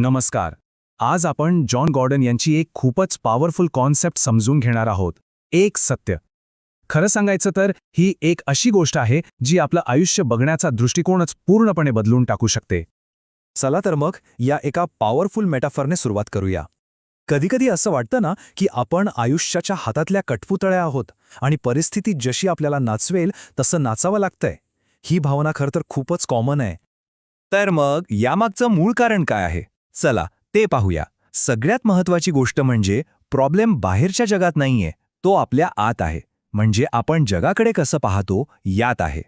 नमस्कार. आज आपण जॉन गॉर्डन यांची एक खूपच पॉवरफुल कॉन्सेप्ट समजून घेणार आहोत. एक सत्य. खरं सांगायचं तर ही एक अशी गोष्ट आहे जी आपलं आयुष्य बघण्याचा दृष्टिकोनच पूर्णपणे बदलून टाकू शकते. चला तर मग या एका पॉवरफुल मेटाफरने सुरुवात करूया. कधीकधी असं वाटतं ना की आपण आयुष्याच्या हातातल्या कठपुतळ्या आहोत आणि परिस्थिती जशी आपल्याला नाचवेल तसं नाचावं लागतंय. ही भावना खरं तर खूपच कॉमन आहे. तर मग यामागचं मूळ कारण काय आहे? चला ते पाहूया. सगळ्यात महत्वाची गोष्ट म्हणजे प्रॉब्लेम बाहेरच्या जगात नाहीये तो आपल्या आत आहे. म्हणजे आपण जगाकडे कसं पाहतो यात आहे.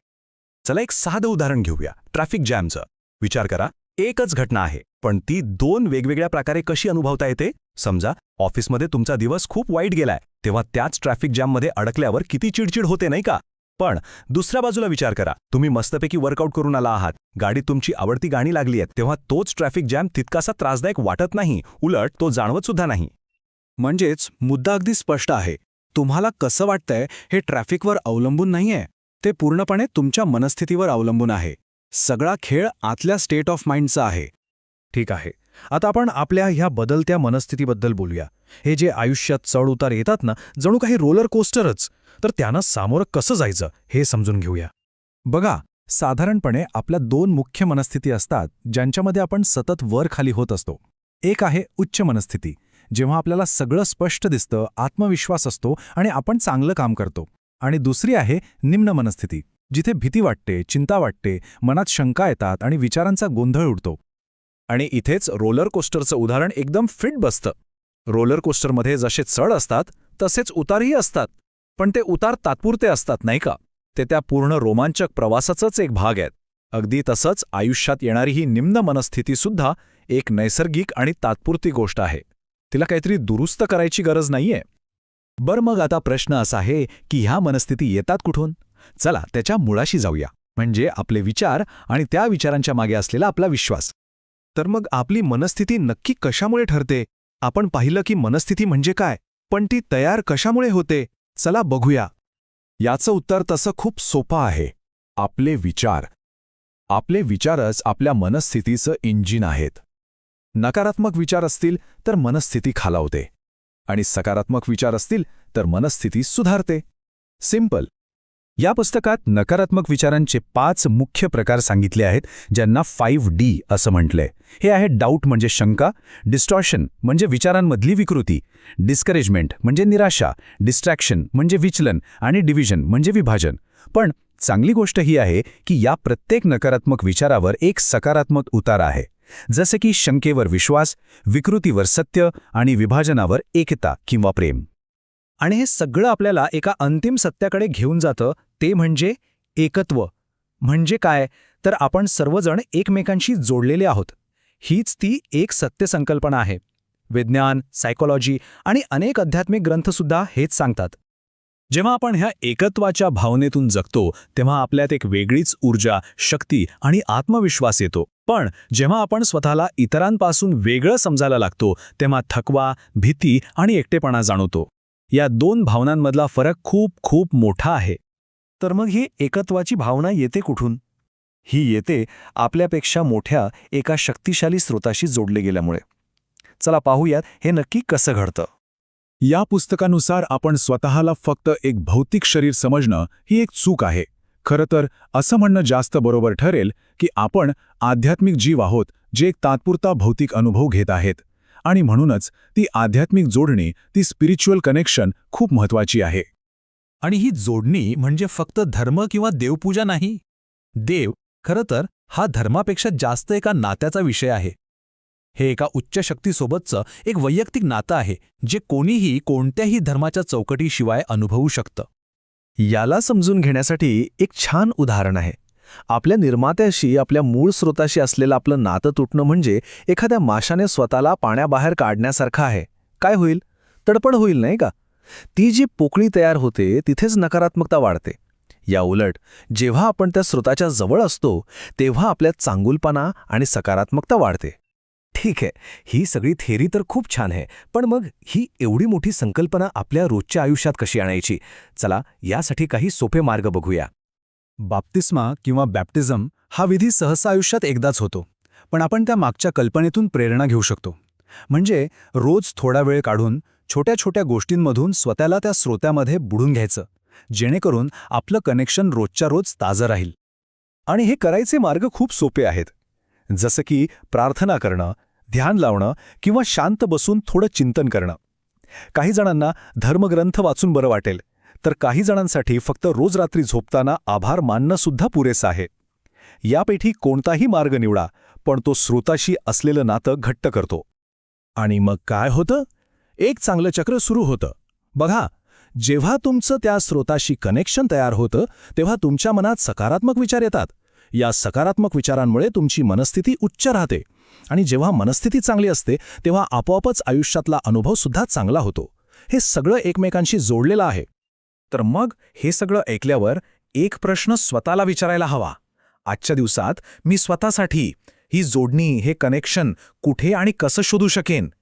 चला एक साधं उदाहरण घेऊया ट्रॅफिक जॅमचं. विचार करा एकच घटना आहे पण ती दोन वेगवेगळ्या प्रकारे कशी अनुभवता येते? समजा ऑफिसमध्ये तुमचा दिवस खूप वाईट गेलाय तेव्हा त्याच ट्रॅफिक जॅममध्ये अडकल्यावर किती चिडचिड होते नाही का? पण दुसऱ्या बाजूला विचार करा तुम्ही मस्तपैकी वर्कआउट करून आला आहात गाडीत तुमची आवडती गाणी लागली आहेत तेव्हा तोच ट्रॅफिक जॅम तितकासा त्रासदायक वाटत नाही. उलट तो जाणवत सुद्धा नाही. म्हणजेच मुद्दा अगदी स्पष्ट आहे. तुम्हाला कसं वाटतंय हे ट्रॅफिकवर अवलंबून नाहीये. ते पूर्णपणे तुमच्या मनस्थितीवर अवलंबून आहे. सगळा खेळ आतल्या स्टेट ऑफ माइंडचा आहे. ठीक आहे. आता आपण आपल्या ह्या बदलत्या मनस्थितीबद्दल बोलूया. हे जे आयुष्यात चढउतार येतात ना जणू काही रोलर कोस्टरच तर त्यांना सामोरं कसं जायचं हे समजून घेऊया. बघा साधारणपणे आपल्या दोन मुख्य मनस्थिती असतात ज्यांच्यामध्ये आपण सतत वर खाली होत असतो. एक आहे उच्च मनस्थिती जेव्हा आपल्याला सगळं स्पष्ट दिसतं आत्मविश्वास असतो आणि आपण चांगलं काम करतो. आणि दुसरी आहे निम्न मनस्थिती जिथे भीती वाटते चिंता वाटते मनात शंका येतात आणि विचारांचा गोंधळ उडतो. आणि इथेच रोलर कोस्टरचं उदाहरण एकदम फिट बसतं. रोलर कोस्टरमध्ये जसे चढ असतात तसेच उतारही असतात. पण ते उतार तात्पुरते असतात नाही का? ते त्या पूर्ण रोमांचक प्रवासाचाच एक भाग आहेत. अगदी तसंच आयुष्यात येणारी ही निम्न मनस्थितीसुद्धा एक नैसर्गिक आणि तात्पुरती गोष्ट आहे. तिला काहीतरी दुरुस्त करायची गरज नाहीये. बरं मग आता प्रश्न असा आहे की ह्या मनस्थिती येतात कुठून? चला त्याच्या मुळाशी जाऊया. म्हणजे आपले विचार आणि त्या विचारांच्या मागे असलेला आपला विश्वास. तर मग आपली मनस्थिती नक्की कशामुळे ठरते? आपण पाहिलं की मनस्थिती म्हणजे काय? पण ती तयार कशामुळे होते? चला बघूया. याचं उत्तर तसं खूप सोपं आहे. आपले विचार. आपले विचारच आपल्या मनस्थितीचं इंजिन आहेत. नकारात्मक विचार असतील तर मनस्थिती खालावते. आणि सकारात्मक विचार असतील तर मनस्थिती सुधारते. सिंपल. या पुस्तकात नकारात्मक विचारांचे पाच मुख्य प्रकार सांगितले आहेत ज्यांना फाईव्ह डी असं म्हटलंय. हे आहे डाऊट म्हणजे शंका डिस्टॉर्शन म्हणजे विचारांमधली विकृती डिस्करेजमेंट म्हणजे निराशा डिस्ट्रॅक्शन म्हणजे विचलन आणि डिव्हिजन म्हणजे विभाजन. पण चांगली गोष्ट ही आहे की या प्रत्येक नकारात्मक विचारावर एक सकारात्मक उतार आहे. जसे की शंकेवर विश्वास विकृतीवर सत्य आणि विभाजनावर एकता किंवा प्रेम. आणि हे सगळं आपल्याला एका अंतिम सत्याकडे घेऊन जातं ते म्हणजे एकत्व. म्हणजे काय? तर आपण सर्वजण एकमेकांशी जोडलेले आहोत. हीच ती एक सत्यसंकल्पना आहे. विज्ञान सायकोलॉजी आणि अनेक आध्यात्मिक ग्रंथसुद्धा हेच सांगतात. जेव्हा आपण ह्या एकत्वाच्या भावनेतून जगतो तेव्हा आपल्यात एक वेगळीच ऊर्जा शक्ती आणि आत्मविश्वास येतो. पण जेव्हा आपण स्वतःला इतरांपासून वेगळं समजायला लागतो तेव्हा थकवा भीती आणि एकटेपणा जाणवतो. या दोन भावनांमधला फरक खूप खूप मोठा आहे. तर मग ही एकत्वाची भावना येते कुठून? ही येते आपल्यापेक्षा मोठ्या एका शक्तिशाली स्रोताशी जोडले गेल्यामुळे. चला पाहूयात हे नक्की कसं घडतं. या पुस्तकानुसार आपण स्वतःला फक्त एक भौतिक शरीर समजणं ही एक चूक आहे. खरं तर असं म्हणणं जास्त बरोबर ठरेल की आपण आध्यात्मिक जीव आहोत जे एक तात्पुरता भौतिक अनुभव घेत आहेत. आणि म्हणूनच ती आध्यात्मिक जोडणी ती स्पिरिच्युअल कनेक्शन खूप महत्वाची आहे. आणि ही जोडणी म्हणजे फक्त धर्म किंवा देवपूजा नाही. देव खरं तर हा धर्मापेक्षा जास्त एका नात्याचा विषय आहे. हे एका उच्च शक्तीसोबतचं एक वैयक्तिक नातं आहे जे कोणीही कोणत्याही धर्माच्या चौकटीशिवाय अनुभवू शकतं. याला समजून घेण्यासाठी एक छान उदाहरण आहे. आपल्या निर्मात्याशी आपल्या मूळ स्रोताशी असलेलं आपलं नातं तुटणं म्हणजे एखाद्या माशाने स्वतःला पाण्याबाहेर काढण्यासारखं आहे. काय होईल? तडपड होईल नाही का? ती जी पोकळी तयार होते तिथेच नकारात्मकता वाढते. या उलट जेव्हा आपण त्या स्रोताच्या जवळ असतो तेव्हा आपल्यात चांगुलपणा आणि सकारात्मकता वाढते. ठीक आहे ही सगळी थेरी तर खूप छान आहे पण मग ही एवढी मोठी संकल्पना आपल्या रोजच्या आयुष्यात कशी आणायची? चला यासाठी काही सोपे मार्ग बघूया. बाप्तिस्मा किंवा बॅप्टिझम हा विधी सहसा आयुष्यात एकदाच होतो पण आपण त्या मागच्या कल्पनेतून प्रेरणा घेऊ शकतो. म्हणजे रोज थोडा वेळ काढून छोट्या छोट्या गोष्टींमधून स्वतःला त्या स्रोत्यामध्ये बुडून घ्यायचं जेणेकरून आपलं कनेक्शन रोजच्या रोज ताजं राहील. आणि हे करायचे मार्ग खूप सोपे आहेत. जसं की प्रार्थना करणं ध्यान लावणं किंवा शांत बसून थोडं चिंतन करणं. काही जणांना धर्मग्रंथ वाचून बरं वाटेल तर काही जणांसाठी फक्त रोज रात्री झोपताना आभार मानणंसुद्धा पुरेसं आहे. यापैकी कोणताही मार्ग निवडा पण तो स्रोताशी असलेलं नातं घट्ट करतो. आणि मग काय होतं? एक चांगलं चक्र सुरू होतं. बघा जेव्हा तुमचं त्या स्रोताशी कनेक्शन तयार होतं तेव्हा तुमच्या मनात सकारात्मक विचार येतात. या सकारात्मक विचारांमुळे तुमची मनस्थिती उच्च राहते. आणि जेव्हा मनस्थिती चांगली असते तेव्हा आपोआपच आयुष्यातला अनुभव सुद्धा चांगला होतो. हे सगळं एकमेकांशी जोडलेलं आहे. तर मग हे सगळं ऐकल्यावर एक प्रश्न स्वतःला विचारायला हवा. आजच्या दिवसात मी स्वतःसाठी ही जोडणी हे कनेक्शन कुठे आणि कसं शोधू शकेन?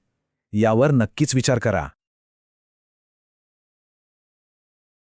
यावर नक्कीच विचार करा.